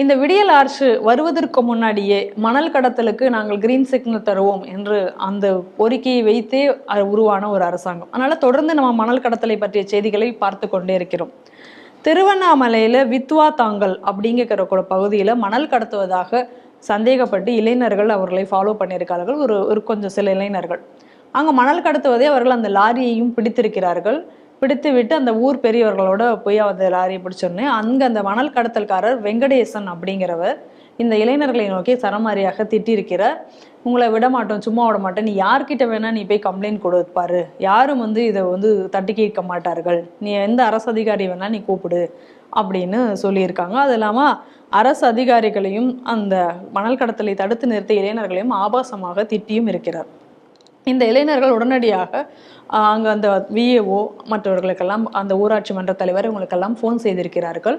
இந்த விடியல் ஆர்ச்சு வருவதற்கு முன்னாடியே மணல் கடத்தலுக்கு நாங்கள் கிரீன் சிக்னல் தருவோம் என்று அந்த கோரிக்கையை வைத்தே அது உருவான ஒரு அரசாங்கம். அதனால தொடர்ந்து நம்ம மணல் கடத்தலை பற்றிய செய்திகளை பார்த்து கொண்டே இருக்கிறோம். திருவண்ணாமலையில வித்வா தாங்கல் அப்படிங்கிற கூட பகுதியில மணல் கடத்துவதாக சந்தேகப்பட்டு இளைஞர்கள் அவர்களை ஃபாலோ பண்ணியிருக்கார்கள். ஒரு ஒரு கொஞ்சம் சில இளைஞர்கள். அங்கே மணல் கடத்துவதே அவர்கள் அந்த லாரியையும் பிடித்திருக்கிறார்கள். பிடித்து விட்டு அந்த ஊர் பெரியவர்களோட போய் அந்த லாரியை பிடிச்சோடனே அங்கே அந்த மணல் கடத்தல்காரர் வெங்கடேசன் அப்படிங்கிறவர் இந்த இளைஞர்களை நோக்கி சரமாரியாக திட்டியிருக்கிறார். உங்களை விட மாட்டோம் சும்மா விட மாட்டேன். நீ யார்கிட்ட வேணால் நீ போய் கம்ப்ளைண்ட் கொடுப்பாரு யாரும் வந்து இதை வந்து தட்டி கேட்க மாட்டார்கள். நீ எந்த அரசு அதிகாரி வேணால் நீ கூப்பிடு அப்படின்னு சொல்லியிருக்காங்க. அது இல்லாமல் அரசு அதிகாரிகளையும் அந்த மணல் கடத்தலை தடுத்து நிறுத்த இளைஞர்களையும் ஆபாசமாக திட்டியும் இருக்கிறார். இந்த இளைஞர்கள் உடனடியாக அங்கே அந்த விஏஓ மற்றவர்களுக்கெல்லாம் அந்த ஊராட்சி மன்ற தலைவர் இவங்களுக்கெல்லாம் ஃபோன் செய்திருக்கிறார்கள்.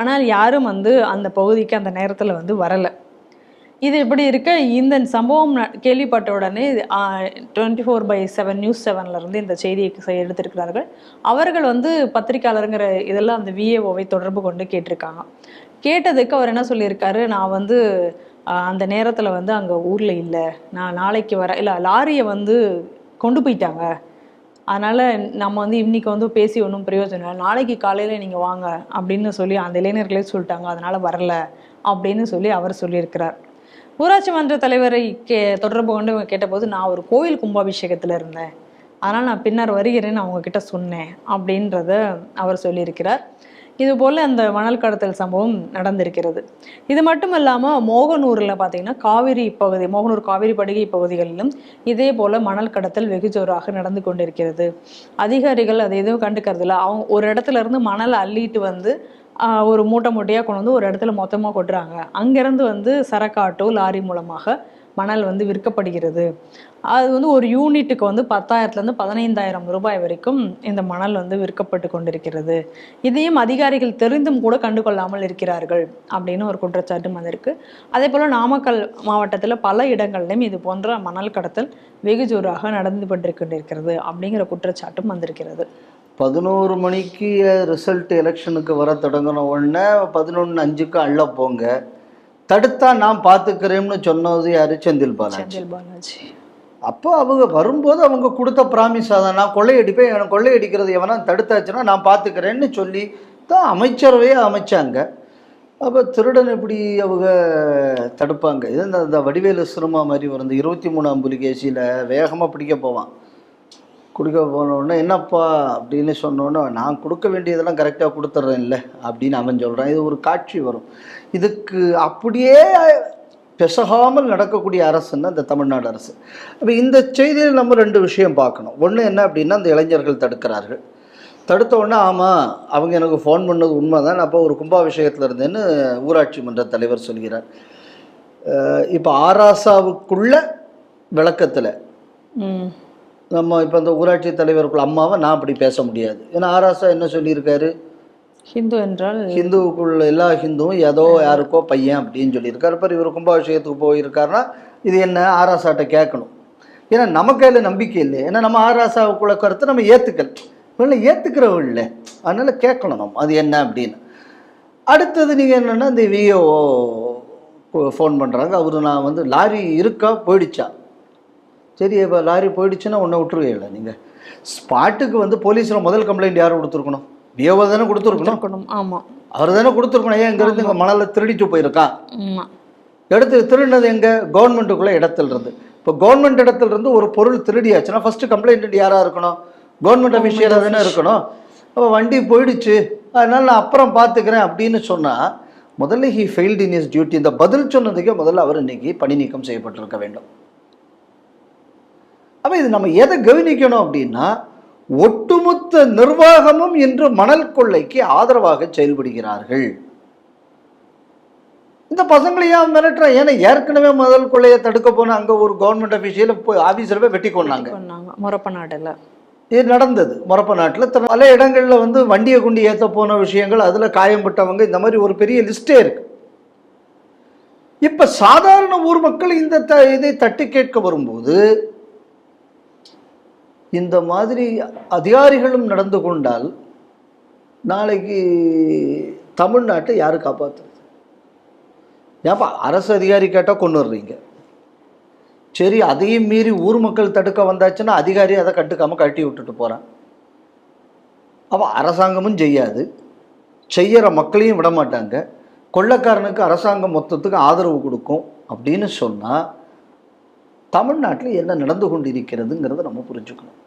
ஆனால் யாரும் வந்து அந்த பகுதிக்கு அந்த நேரத்தில் வந்து வரலை. இது இப்படி இருக்க இந்த சம்பவம் கேள்விப்பட்ட உடனே twenty four by seven news செவன்லேருந்து இந்த செய்தியை எடுத்திருக்கிறார்கள். அவர்கள் வந்து பத்திரிக்கையாளருங்கிற இதெல்லாம் அந்த விஏஓவை தொடர்பு கொண்டு கேட்டிருக்காங்க. கேட்டதுக்கு அவர் என்ன சொல்லியிருக்காரு நான் வந்து அந்த நேரத்தில் வந்து அங்கே ஊரில் இல்லை. நான் நாளைக்கு வர இல்லை லாரியை வந்து கொண்டு போயிட்டாங்க. அதனால் நம்ம வந்து இன்னைக்கு வந்து பேசி ஒன்றும் பிரயோஜனம் இல்லை. நாளைக்கு காலையில் நீங்கள் வாங்க அப்படின்னு சொல்லி அந்த இளைஞர்களே சொல்லிட்டாங்க. அதனால் வரல அப்படின்னு சொல்லி அவர் சொல்லியிருக்கிறார். ஊராட்சி மன்ற தலைவரை கே தொடர்பு கொண்டு கேட்டபோது நான் ஒரு கோயில் கும்பாபிஷேகத்தில் இருந்தேன். அதனால் நான் பின்னர் வருகிறேன்னு அவங்கக்கிட்ட சொன்னேன் அப்படின்றத அவர் சொல்லியிருக்கிறார். இது போல் அந்த மணல் கடத்தல் சம்பவம் நடந்திருக்கிறது. இது மட்டும் இல்லாமல் மோகனூரில் பார்த்தீங்கன்னா காவிரி பகுதி மோகனூர் காவிரி படுகை பகுதிகளிலும் இதே போல் மணல் கடத்தல் வெகு ஜோராக நடந்து கொண்டிருக்கிறது. அதிகாரிகள் அதை எதுவும் கண்டுக்கிறதில்ல. அவங்க ஒரு இடத்துல இருந்து மணல் அள்ளிட்டு வந்து ஒரு மூட்டை மூட்டையாக கொண்டு வந்து ஒரு இடத்துல மொத்தமாக கொட்டுறாங்க. அங்கேருந்து வந்து சரக்காட்டோ லாரி மூலமாக மணல் வந்து விற்கப்படுகிறது. அது வந்து ஒரு யூனிட்டுக்கு வந்து பத்தாயிரத்துலேருந்து பதினைந்தாயிரம் ரூபாய் வரைக்கும் இந்த மணல் வந்து விற்கப்பட்டு கொண்டிருக்கிறது. இதையும் அதிகாரிகள் தெரிந்தும் கூட கண்டுகொள்ளாமல் இருக்கிறார்கள் அப்படின்னு ஒரு குற்றச்சாட்டும் வந்திருக்கு அதே போல் நாமக்கல் மாவட்டத்தில் பல இடங்கள்லையும் இது போன்ற மணல் கடத்தல் வெகு ஜோராக நடந்து கொண்டிருக்கின்றிருக்கிறது அப்படிங்கிற குற்றச்சாட்டும் வந்திருக்கிறது. பதினோரு மணிக்கு ரிசல்ட் எலெக்ஷனுக்கு வர தொடங்கின உடனே பதினொன்று அஞ்சுக்கு அள்ள போங்க. தடுத்தா நான் பார்த்துக்கிறேன்னு சொன்னது யாரு? செந்தில் பாலாஜி. அப்போ அவங்க வரும்போது அவங்க கொடுத்த ப்ராமிஸ் அதான். நான் கொள்ளையடிப்பேன் எனக்கு கொள்ளையடிக்கிறது எவனா தடுத்தாச்சுன்னா நான் பார்த்துக்கிறேன்னு சொல்லி தான் அமைச்சரவையே அமைச்சாங்க. அப்போ திருடன் எப்படி அவங்க தடுப்பாங்க? இது இந்த வடிவேலு சினிமா மாதிரி வரும் இந்த இருபத்தி மூணாம் புலிகேசியில் வேகமாக பிடிக்க போவான். கொடுக்க போனோடனே என்னப்பா? அப்படின்னு சொன்னோன்னே நான் கொடுக்க வேண்டியதெல்லாம் கரெக்டாக கொடுத்துட்றேன் இல்லை அப்படின்னு அவன் சொல்கிறான் இது ஒரு காட்சி வரும். இதுக்கு அப்படியே பெசகாமல் நடக்கக்கூடிய அரசுன்னா இந்த தமிழ்நாடு அரசு. அப்போ இந்த செய்தியில் நம்ம ரெண்டு விஷயம் பார்க்கணும். ஒன்று என்ன அப்படின்னா அந்த இளைஞர்கள் தடுக்கிறார்கள். தடுத்த உடனே ஆமாம் அவங்க எனக்கு ஃபோன் பண்ணது உண்மை தான் அப்போ ஒரு கும்பாபிஷேகத்தில் இருந்தேன்னு ஊராட்சி மன்ற தலைவர் சொல்கிறார். இப்போ ஆராசாவுக்குள்ள விளக்கத்தில் நம்ம இப்போ இந்த ஊராட்சி தலைவருக்குள்ள அம்மாவை நான் அப்படி பேச முடியாது. ஏன்னா ஆராசா என்ன சொல்லியிருக்காரு? ஹிந்து என்றால் ஹிந்துவுக்குள்ள எல்லா ஹிந்துவும் ஏதோ யாருக்கோ பையன் அப்படின்னு சொல்லியிருக்காரு. இப்போ இவர் கும்பாபிஷேகத்துக்கு போயிருக்காருன்னா இது என்ன? ஆராசாட்ட கேட்கணும். ஏன்னா நம்ம கையில் நம்பிக்கை இல்லை ஏன்னா நம்ம ஆராசாவுக்குள்ள கருத்தை நம்ம ஏற்றுக்கல இவங்களை ஏற்றுக்கிறவங்க இல்லை. அதனால கேட்கணும் நம்ம. அது என்ன அப்படின்னு. அடுத்தது நீங்கள் என்னென்னா இந்த விஓ ஃபோன் பண்ணுறாங்க அவரு நான் வந்து லாரி இருக்கா? போயிடுச்சா? சரி இப்போ லாரி போயிடுச்சுன்னா ஒன்றை விட்டுருவீங்களா நீங்கள் ஸ்பாட்டுக்கு வந்து போலீஸில் முதல் கம்ப்ளைண்ட் யார் கொடுத்துருக்கணும்? விஓவை தானே கொடுத்துருக்கணும்? இருக்கணும் ஆமா. அவர் தானே கொடுத்துருக்கணும். ஏன் இங்கேருந்து இங்கே மணலில் திருடிட்டு போயிருக்கான் ஆமா. எடுத்து திருடினது எங்கே? கவர்மெண்ட்டுக்குள்ளே இடத்துல இருந்து இப்போ கவர்மெண்ட் இடத்துல இருந்து ஒரு பொருள் திருடியாச்சுன்னா ஃபஸ்ட்டு கம்ப்ளைண்ட் யாராக இருக்கணும்? கவர்மெண்ட் அஃபிஷியலாக தானே இருக்கணும். அப்போ வண்டி போயிடுச்சு. அதனால நான் அப்புறம் பார்த்துக்கிறேன் அப்படின்னு சொன்னால் முதல்ல he failed in is duty இந்த பதில் சொன்னதுக்கே முதல்ல அவர் இன்னைக்கு பணி நீக்கம் செய்யப்பட்டிருக்க வேண்டும். அப்போ இது நம்ம எதை கவனிக்கணும் அப்படின்னா ஒட்டுமொத்த நிர்வாகமும் இன்று மணல் கொள்ளைக்கு ஆதரவாக செயல்படுகிறார்கள். இந்த பசங்களை ஏன் மிரட்டுறா ஏன்னா ஏற்கனவே முதல் கொள்ளையை தடுக்க போன அங்கே ஒரு கவர்மெண்ட் அஃபீஷியல் போய் ஆஃபீஸில் போய் வெட்டி கொண்டாங்க முறப்ப நாடுல இது நடந்தது. மொரப்ப நாட்டில் பல இடங்களில் வந்து வண்டியை கொண்டு ஏற்ற போன விஷயங்கள் அதில் காயம்பட்டவங்க இந்த மாதிரி ஒரு பெரிய லிஸ்டே இருக்கு. இப்போ சாதாரண ஊர் மக்கள் இந்த த இதை தட்டி கேட்க வரும்போது இந்த மாதிரி அதிகாரிகளும் நடந்து கொண்டால் நாளைக்கு தமிழ்நாட்டை யார் காப்பாற்றுறது ஏப்பா அரசு அதிகாரி கேட்டால் கொண்டு வர்றீங்க. சரி அதையும் மீறி ஊர் மக்கள் தடுக்க வந்தாச்சுன்னா அதிகாரி அதை கட்டுக்காமல் கட்டி விட்டுட்டு போகிறான் அப்போ அரசாங்கமும் செய்யாது. செய்கிற மக்களையும் விட மாட்டாங்க. கொள்ளக்காரனுக்கு அரசாங்கம் மொத்தத்துக்கு ஆதரவு கொடுக்கும் அப்படின்னு சொன்னால் தமிழ்நாட்டில் என்ன நடந்து கொண்டிருக்கிறதுங்கிறத நம்ம புரிஞ்சுக்கணும்.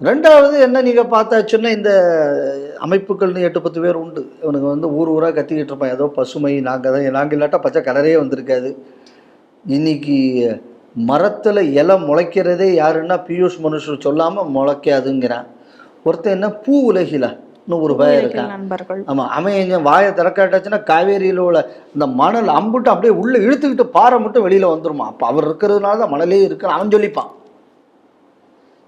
ரெண்டாவது என்ன நீங்கள் பார்த்தாச்சுன்னா இந்த அமைப்புகள்னு எட்டு பத்து பேர் உண்டு. இவனுக்கு வந்து ஊர் ஊராக கத்திக்கிட்டு இருப்பான். ஏதோ பசுமை நாங்கள் தான் நாங்கள் இல்லாட்டா பச்சை கலரே வந்திருக்காது. இன்னைக்கு மரத்தில் இலை முளைக்கிறதே யாருன்னா பியூஷ் மனுஷர் சொல்லாமல் முளைக்காதுங்கிறான். ஒருத்தன் என்ன பூ உலகில இன்னும் ஒரு பயம் இருக்கான். ஆமாம் அவன் என் வாயை திறக்காட்டாச்சுன்னா காவேரியில் உள்ள இந்த மணல் அம்புட்டு அப்படியே உள்ளே இழுத்துக்கிட்டு பாறை மட்டும் வெளியில் வந்துருமா. அப்போ அவர் இருக்கிறதுனால தான் மணலே இருக்குன்னு அவன் சொல்லிப்பான்.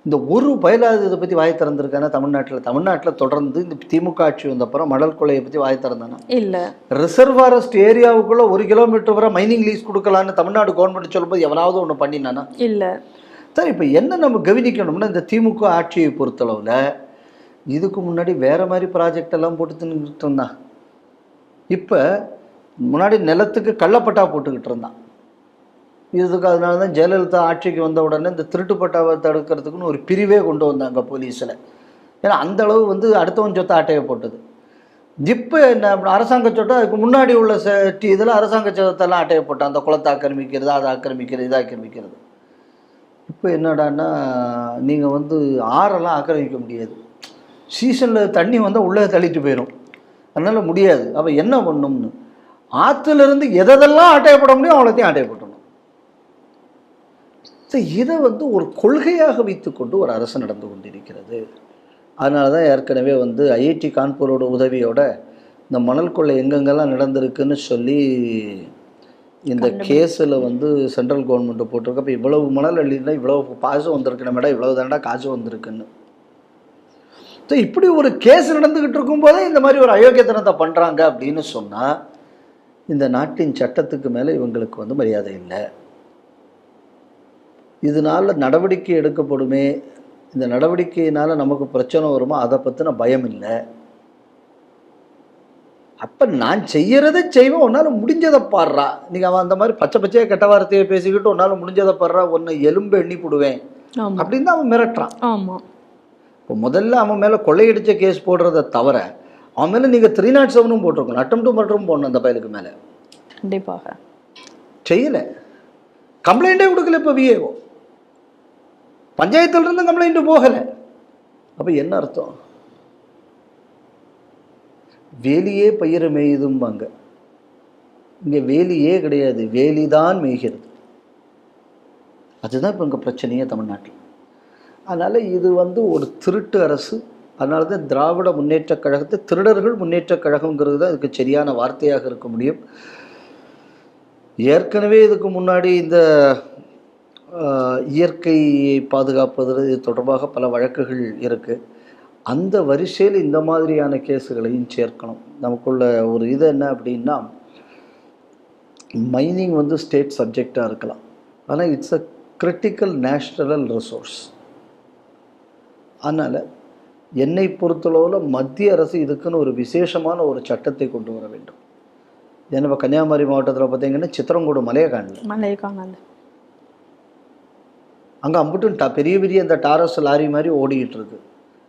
இந்த ஒரு பயலாது இதை பற்றி வாய் திறந்திருக்கானா தமிழ்நாட்டில்? தமிழ்நாட்டில் தொடர்ந்து இந்த திமுக ஆட்சி வந்தப்புறம் மணல் கொள்ளையை பற்றி வாய் திறந்தானா? இல்ல. ரிசர்வ் ஃபாரஸ்ட் ஏரியாவுக்குள்ளே ஒரு கிலோமீட்டர் வரை மைனிங் லீஸ் கொடுக்கலான்னு தமிழ்நாடு கவர்மெண்ட் சொல்லும்போது எவனாவது ஒன்று பண்ணினானா? இல்ல. சார் இப்போ என்ன நம்ம கவனிக்கணும்னா இந்த திமுக ஆட்சியை பொறுத்தளவில் இதுக்கு முன்னாடி வேற மாதிரி ப்ராஜெக்ட் எல்லாம் போட்டு தின்னுக்கிட்டு இருந்தான். இப்போ முன்னாடி நிலத்துக்கு கள்ளப்பட்டா போட்டுக்கிட்டு இருந்தான். இதுக்கு அதனால தான் ஜெயலலிதா ஆட்சிக்கு வந்த உடனே இந்த திருட்டு பட்டாவை தடுக்கிறதுக்குன்னு ஒரு பிரிவே கொண்டு வந்தாங்க போலீஸில். ஏன்னா அந்த அளவு வந்து அடுத்தவன் சொத்தை ஆட்டையை போட்டது. இப்போ என்ன அரசாங்க சொட்டை அதுக்கு முன்னாடி உள்ள செட்டி இதில் அரசாங்க சொத்தெல்லாம் ஆட்டையை போட்டான். அந்த குளத்தை ஆக்கிரமிக்கிறது அதை ஆக்கிரமிக்கிறது இதை ஆக்கிரமிக்கிறது. இப்போ என்னடான்னா நீங்கள் வந்து ஆறெல்லாம் ஆக்கிரமிக்க முடியாது. சீசனில் தண்ணி வந்தால் உள்ளே தள்ளிட்டு போயிடும். அதனால் முடியாது. அப்போ என்ன பண்ணும்னு? ஆற்றுலேருந்து எதெல்லாம் ஆட்டையப்பட முடியும் அவ்வளோத்தையும் ஆட்டையப்படும் ஸோ இதை வந்து ஒரு கொள்கையாக வைத்துக்கொண்டு ஒரு அரசு நடந்து கொண்டிருக்கிறது. அதனால தான் ஏற்கனவே வந்து ஐஐடி கான்பூரோட உதவியோட இந்த மணல் கொள்ளை எங்கெங்கெல்லாம் நடந்திருக்குன்னு சொல்லி இந்த கேஸில் வந்து சென்ட்ரல் கவர்மெண்ட் போட்டிருக்கு. அப்போ இவ்வளவு மணல் அள்ளினா இவ்வளவு காசு வந்திருக்கு மேடம் இவ்வளவு தாண்டா காசு வந்திருக்குன்னு. ஸோ இப்படி ஒரு கேஸ் நடந்துக்கிட்டு இருக்கும்போதே இந்த மாதிரி ஒரு அயோக்கியத்தனத்தை பண்ணுறாங்க அப்படின்னு சொன்னால் இந்த நாட்டின் சட்டத்துக்கு மேலே இவங்களுக்கு வந்து மரியாதை இல்லை. இதனால நடவடிக்கை எடுக்கப்படுமே இந்த நடவடிக்கையினால நமக்கு பிரச்சனை வருமா அதை பற்றின பயம் இல்லை. அப்போ நான் செய்யறதை செய்வேன் உன்னால் முடிஞ்சதை பாடுறா. நீங்கள் அவன் அந்த மாதிரி பச்சை பச்சையாக கெட்ட வார்த்தையை பேசிக்கிட்டு உன்னால் முடிஞ்சதை பாடுறா உன்னை எலும்பு எண்ணி போடுவேன் அப்படின்னு தான் அவன் மிரட்டுறான். ஆமா. இப்போ முதல்ல அவன் மேலே கொள்ளையடிச்ச கேஸ் போடுறத தவிர அவன் மேலே நீங்கள் த்ரீ நாட் செவனும் போட்டிருக்கணும் அட்டம் டு மர்டரும் போடணும் அந்த பயலுக்கு மேலே. கண்டிப்பாக. செய்யலை. கம்ப்ளைண்ட்டே கொடுக்கல இப்போ விஏஓ பஞ்சாயத்துலேருந்து கம்ப்ளைண்ட் போகலை. அப்போ என்ன அர்த்தம்? வேலியே பயிரை மேயுதும்பாங்க. இங்கே வேலியே கிடையாது வேலி தான் மேய்கிறது. அதுதான் இப்போ இங்கே பிரச்சனையே தமிழ்நாட்டில். அதனால் இது வந்து ஒரு திருட்டு அரசு. அதனால தான் திராவிட முன்னேற்றக் கழகத்தை திருடர்கள் முன்னேற்றக் கழகங்கிறது தான் இதுக்கு சரியான வார்த்தையாக இருக்க முடியும். ஏற்கனவே இதுக்கு முன்னாடி இந்த இயற்கையை பாதுகாப்பது இது தொடர்பாக பல வழக்குகள் இருக்குது அந்த வரிசையில் இந்த மாதிரியான கேஸுகளையும் சேர்க்கணும். நமக்குள்ள ஒரு இது என்ன அப்படின்னா மைனிங் வந்து ஸ்டேட் சப்ஜெக்டாக இருக்கலாம். ஆனால் it's a critical national resource அதனால் என்னை பொறுத்தளவில் மத்திய அரசு இதுக்குன்னு ஒரு விசேஷமான ஒரு சட்டத்தை கொண்டு வர வேண்டும். ஏன்னா இப்போ கன்னியாகுமரி மாவட்டத்தில் பார்த்தீங்கன்னா சித்திரங்கூடு மலையை காணல மலைக்கானல் அங்கே அம்புட்டும் டா பெரிய பெரிய இந்த டாரஸ் லாரி மாதிரி ஓடிக்கிட்டு இருக்கு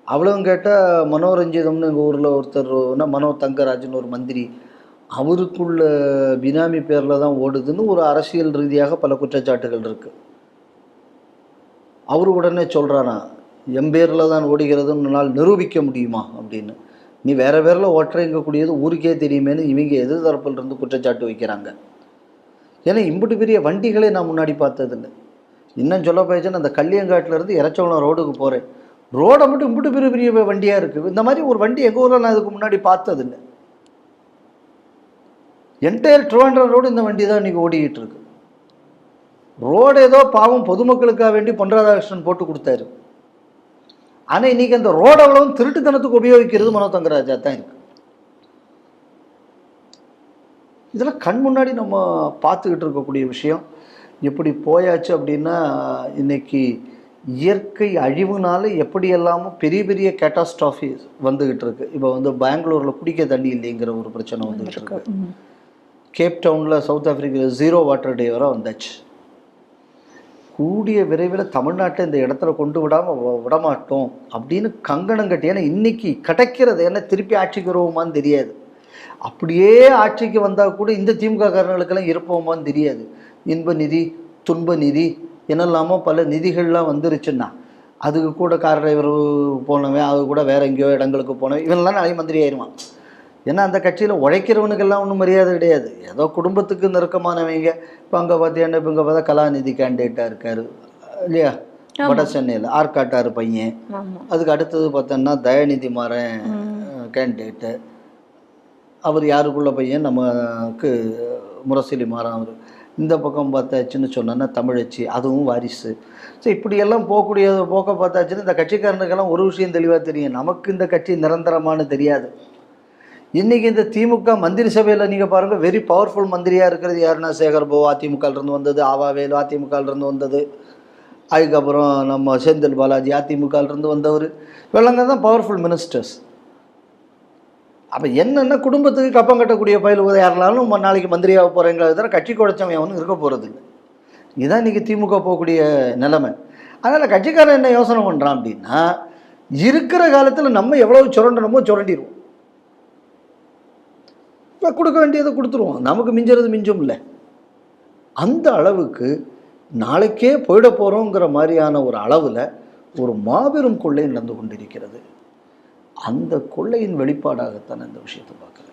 அவ்வளவும் கேட்டால் மனோரஞ்சிதம்னு எங்கள் ஊரில் ஒருத்தர் மனோ தங்கராஜன் ஒரு மந்திரி அவருக்குள்ள பினாமி பேரில் தான் ஓடுதுன்னு ஒரு அரசியல் ரீதியாக பல குற்றச்சாட்டுகள் இருக்குது அவர் உடனே சொல்கிறானா என் பேரில் தான் ஓடுகிறதுன்னு என்னால் நிரூபிக்க முடியுமா? அப்படின்னு. நீ வேற பேரில் ஓட்டுறங்கக்கூடியது ஊருக்கே தெரியுமேன்னு இவங்க எதிர்தரப்பில் இருந்து குற்றச்சாட்டு வைக்கிறாங்க. ஏன்னா இம்புட்டு பெரிய வண்டிகளே நான் முன்னாடி பார்த்ததில்லை. இன்னும் சொல்ல போயிடுச்சுன்னா அந்த கள்ளியங்காட்டிலேருந்து இறச்சவளம் ரோடுக்கு போகிறேன் ரோடை மட்டும் இம்புட்டு பெரிய பெரிய வண்டியாக இருக்குது இந்த மாதிரி ஒரு வண்டி எங்கள் ஊரில் நான் இதுக்கு முன்னாடி பார்த்ததில்லை. என்டையர் ட்ரிவாண்ட்ரம் ரோடு இந்த வண்டி தான் இன்றைக்கி ஓடிக்கிட்டு இருக்கு ரோடு ஏதோ பாவம் பொதுமக்களுக்காக வேண்டி பொன் ராதாகிருஷ்ணன் போட்டு கொடுத்தாரு. ஆனால் இன்றைக்கி அந்த ரோடு அவ்வளவும் திருட்டுத்தனத்துக்கு உபயோகிக்கிறது மனோ தங்கராஜா தான் இருக்குது இதெல்லாம் கண் முன்னாடி நம்ம பார்த்துக்கிட்டு இருக்கக்கூடிய விஷயம். எப்படி போயாச்சு அப்படின்னா இன்னைக்கு இயற்கை அழிவுனால எப்படி எல்லாமோ பெரிய பெரிய கேட்டாஸ்ட்ராஃபி வந்துகிட்டு இருக்கு. இப்போ வந்து பெங்களூர்ல குடிக்க தண்ணி இல்லைங்கிற ஒரு பிரச்சனை வந்துகிட்டு இருக்கு. கேப் டவுனில் சவுத் ஆப்பிரிக்காவில் ஜீரோ வாட்டர் டே வர வந்தாச்சு. கூடிய விரைவில் தமிழ்நாட்டை இந்த இடத்துல கொண்டு விடாமல் விடமாட்டோம் அப்படின்னு கங்கணம் கட்டி ஏன்னா இன்னைக்கு கிடைக்கிறது என்ன திருப்பி ஆட்சிக்கு வருவோமான்னு தெரியாது. அப்படியே ஆட்சிக்கு வந்தால் கூட இந்த திமுக காரர்களுக்கெல்லாம் இருப்போமான்னு தெரியாது. இன்ப நிதி துன்ப நிதி என்னெல்லாமோ பல நிதிகள்லாம் வந்துருச்சுன்னா அதுக்கு கூட கார் டிரைவர் போனவன் அது கூட வேற எங்கேயோ இடங்களுக்கு போனவன் இவன்லாம் நாளைக்கு மந்திரி ஆயிடுவான் ஏன்னா அந்த கட்சியில் உழைக்கிறவனுக்கெல்லாம் ஒன்றும் மரியாதை கிடையாது. ஏதோ குடும்பத்துக்கு நெருக்கமானவங்க இப்போ அங்கே பார்த்தீங்கன்னா இப்போ இங்கே பார்த்தா கலாநிதி கேண்டிடேட்டாக இருக்காரு இல்லையா? வட சென்னையில் ஆற்காட்டார் பையன். அதுக்கு அடுத்தது பார்த்தோன்னா தயாநிதி மாறன் கேண்டிடேட்டு அவர் யாருக்குள்ள பையன்? நமக்கு முரசொலி மாறன் அவர். இந்த பக்கம் பார்த்தாச்சுன்னு சொன்னோன்னா தமிழச்சி அதுவும் வாரிசு. ஸோ இப்படியெல்லாம் போகக்கூடிய போக்க பார்த்தாச்சுன்னு இந்த கட்சிக்காரனுக்கெல்லாம் ஒரு விஷயம் தெளிவாக தெரியும். நமக்கு இந்த கட்சி நிரந்தரமானு தெரியாது. இன்றைக்கி இந்த திமுக மந்திரி சபையில் நீங்கள் பாருங்கள் வெரி பவர்ஃபுல் மந்திரியாக இருக்கிறது யாருன்னா சேகர்போ அதிமுகலேருந்து வந்தது ஆவாவேலு அதிமுகலேருந்து வந்தது. அதுக்கப்புறம் நம்ம செந்தில் பாலாஜி அதிமுகலேருந்து வந்தவர். இவங்க தான் பவர்ஃபுல் மினிஸ்டர்ஸ் அப்போ என்னென்ன குடும்பத்துக்கு கப்பம் கட்டக்கூடிய பயில் யாரெல்லாம் நம்ம நாளைக்கு மந்திரியாக போகிறேங்கிறத தவிர கட்சி குறைச்சவன் அவனும் இருக்க போகிறது இல்லை. இதுதான் இன்றைக்கி திமுக போகக்கூடிய நிலைமை. அதனால் கட்சிக்காரன் என்ன யோசனை பண்ணுறான் அப்படின்னா இருக்கிற காலத்தில் நம்ம எவ்வளவு சுரண்டணுமோ சுரண்டிடுவோம். இப்போ கொடுக்க வேண்டியதை கொடுத்துருவோம். நமக்கு மிஞ்சுறது மிஞ்சும் இல்லை அந்த அளவுக்கு நாளைக்கே போயிட போகிறோங்கிற மாதிரியான ஒரு அளவில் ஒரு மாபெரும் கொள்ளை நடந்து கொண்டிருக்கிறது. அந்த கொள்ளையின் வெளிப்பாடாகத்தான் இந்த விஷயத்தை பார்க்குறேன்